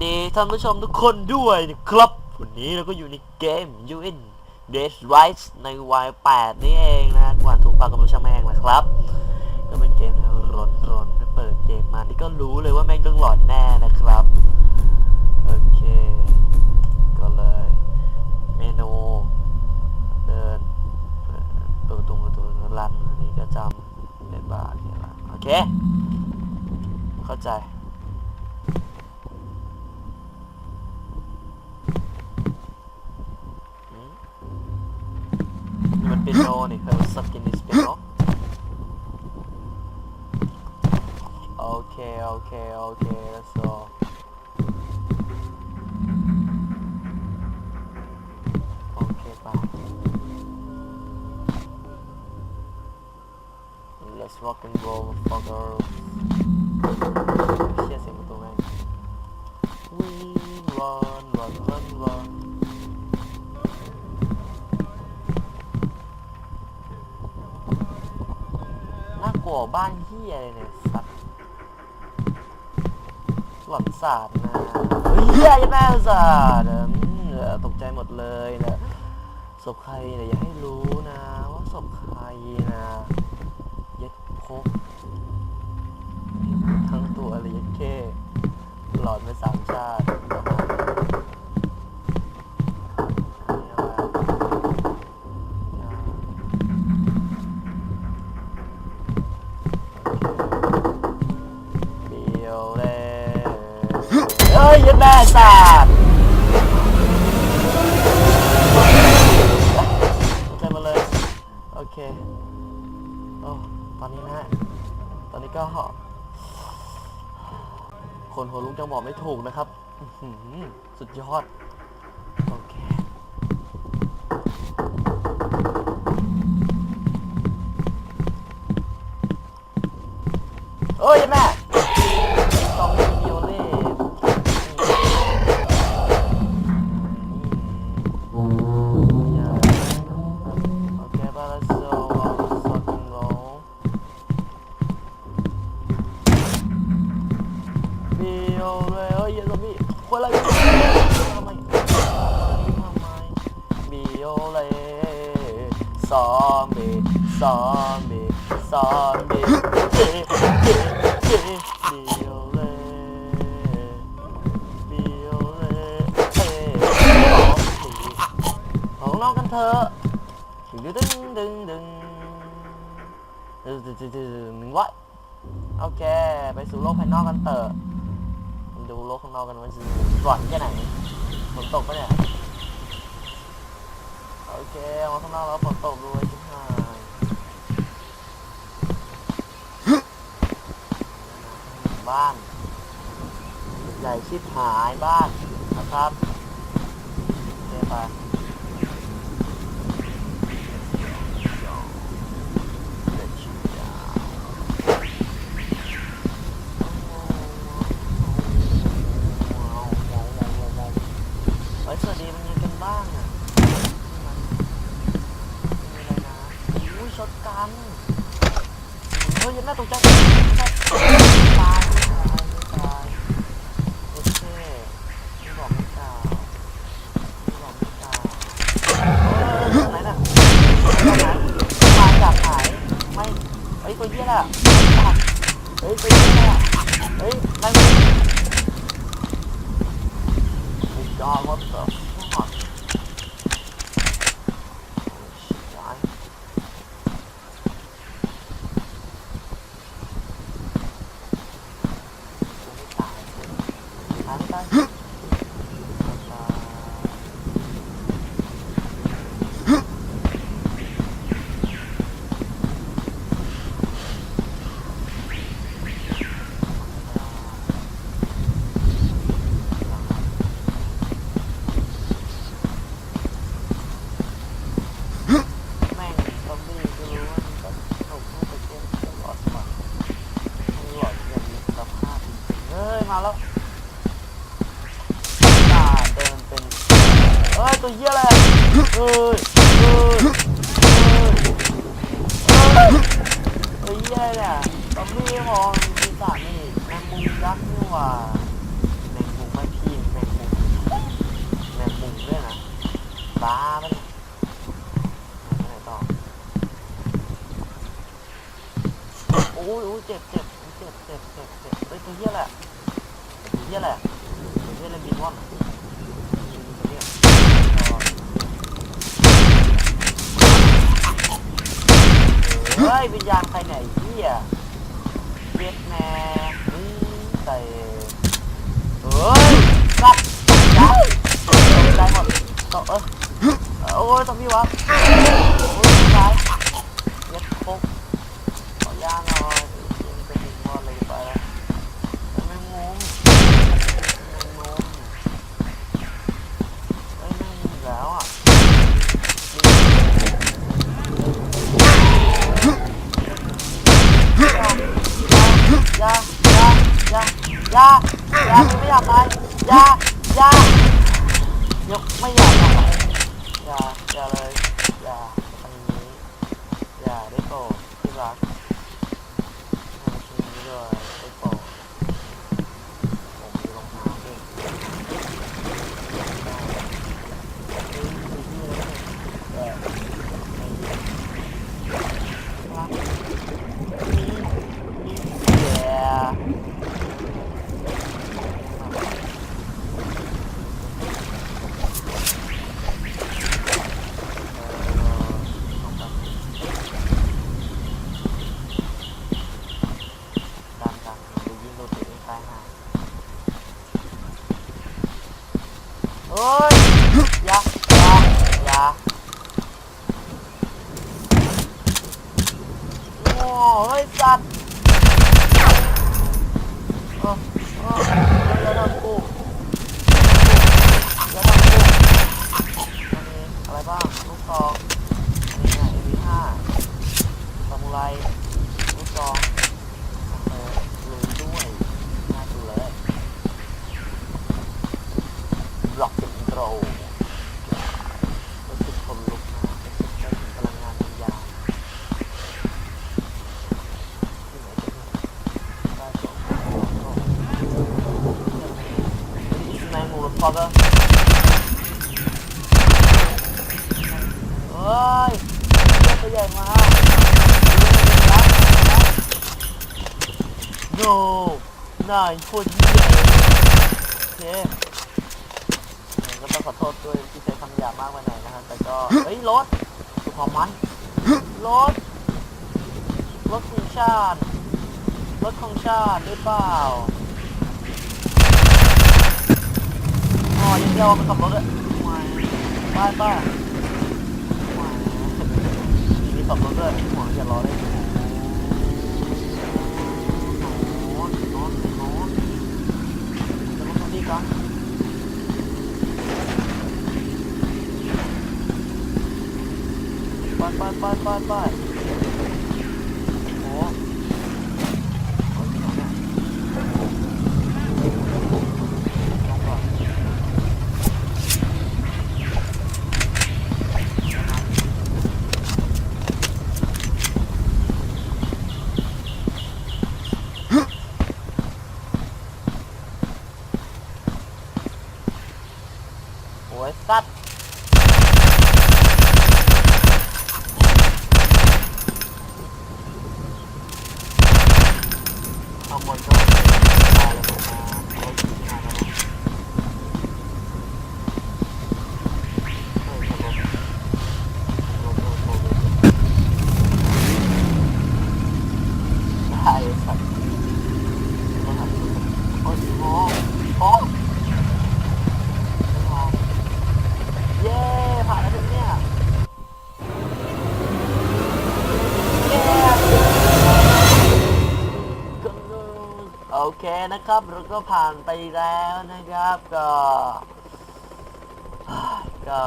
สวัสดีท่านผู้ชมทุกคนด้วยนะครับ วันนี้เราก็อยู่ในเกม UN Dead Rise ในวัย8นี่เองนะก่อนถูกปากกับรู้ช่างแม่งนะครับ ก็เป็นเกมแนวร้อนร้อนๆถ้าเปิดเกมมานี่ก็รู้เลยว่าแม่งต้องหลอนแน่นะครับ โอเค ก็เลย เมนูเดินเปิดประตูประตูรันอันนี้ก็จำเล่นบาร์เนี่ละโอเค เข้าใจ been known if I was sucking. Okay, okay, okay, so... Okay, bye. Let's rock and roll, fuckers. Shit, same with the. We run, run, run, run. บ้านเฮียเลยเนี่ยสัตว์หลอนศาสตร์นะเฮียยังแม่ศาสตร์อืมเออตกใจหมดเลยนะศพใครเนี่ยอย่าให้รู้นะ ว่าศพใครนะย็ดพกทั้งตัวเลยเย็ดเคหลอนไปสามชาติ แม่สาดใจมาเลย โอเค โอ้ ตอนนี้นะตอนนี้ก็คนหัวลุกจะบอกไม่ถูกนะครับ สุดยอด ซอมบี้ซอมบี้เจ๊เจ๊เจ๊วิโอเล่วิโอเล่เอ้ยซอมบี้ของนอกกันเถอะดึงดึงดึงดึงดึงดึงดึงดึงหนึ่งร้อยโอเค ไปสู่โลกภายนอกกันเถอะดูโลกข้างนอกกันว่าจะร้อนแค่ไหนฝนตกปะเนี่ยโอเคออกมาข้างนอกแล้วฝนตกด้วยชิบหาย บ้านใหญ่ชิบหายบ้านนะครับโอเคไปเฮ้ยสวัสดีมันยังกันบ้างอะมีอะไรนะอุ้ยชดกันเฮ้ยยังน่าตกใจ up. เนี่ยตอมบี้มองปีศานี่แมงมุมยักษ์นี่ว่าแมงมุมไม่พี่แมงมุมแมงมุมด้วยนะบ้าปะนี่ไปไหนต่อโอ้ยเจ็บเจ็บเจ็บเจ็บเจ็บเจ็บเฮ้ยตัวเหี้ยแหละตัวเหี้ยแหละตัวเหี้ยแหละบินว่อ เฮ้ยวิญญาณใครไหนเหี้ยเวียดแม่อืมใส่เฮ้ยสัตว์ได้ได้หมดตกเออโอ้ยตรงนี้วะโอ้ยตายเย็ดโคกขอย่างหน่อยยังเป็นอีกมอเลยไปแล้วไม่งงไม่งงเอ้ยไม่งงแล้วอะ อย่าอย่า อย่าอย่าอย่าไม่อยากตายอย่าอย่าอย่าไม่อยากตายอย่าอย่าเลยอย่าทำอย่างนี้อย่าได้โปรดที่รักอย่าทำอย่างนี้เลยได้โปรดผมมีรองเท้าด้วยเออรัก Yeah. ตามตามดูยิงดูตัวเองตายห่าเอ้ยอย่าอย่าอย่าโอ้ เฮ้ยสัตว์เออเอออย่าทำกูแล้วทำกูอันนี้อะไรบ้างลูกซองอันนี้เนี่ย MP5 ซามูไรลูกซอง เออลุยด้วยน่าดูเลยบล็อกเป็นโตรรู้สึกคนลุกนะรู้สึกได้ถึงพลังงานบางอย่างที่ไหนจะเนี่ยได้สองสองสองนายงูหรือฟอกเกอร์ เฮ้ยเจ้าตัวใหญ่มาโนนายโคตรเยี่ยเลยโอเคก็ต้องขอโทษด้วยที่ใช้คำหยาบมากไปหน่อยนะครับแต่ก็เฮ้ยรถดูความมันรถรถของชาติรถของชาติหรือเปล่าอ๋อยังเดียวมันขับรถอะไม่ป้าป้า ไม่มีขับรถด้วยหัวอย่ารอเลยโน้ตโน้ตโน้ตจะรถคันนี้กันไปไปไปไปไปโอ้โหโอ้ยที่ไหนเนี่ยลงก่อน โอ้ยสัตว์ข้างบนก็ตายเลยผมมาเขาขี่งานแล้วนะเฮ้ยขบลบลบลบลบ ได้สัตว์ต้องหันดูโอ้โอ้โอ้เย้ผ่านแล้วถึงเนี่ยเย้โอเคนะครับเราก็ผ่านไปแล้วนะครับก็ก็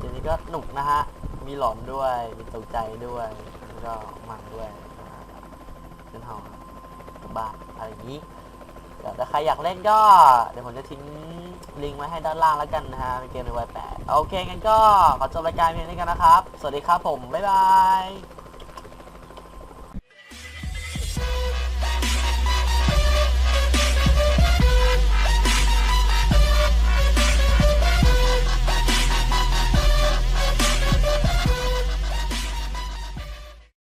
ทีนี้ก็หนุกนะฮะ มีหลอนด้วย มีตกใจด้วย แล้วก็มันด้วย ขึ้นหอกลับบ้านอะไรอย่างนี้เดี๋ยวถ้าใครอยากเล่นก็ เดี๋ยวผมจะทิ้งลิงก์ไว้ให้ด้านล่างแล้วกันนะฮะเป็นเกมในวัยแปดโอเคงั้นก็ขอจบรายการเพียงนี้กันนะครับ สวัสดีครับผม บ๊ายบาย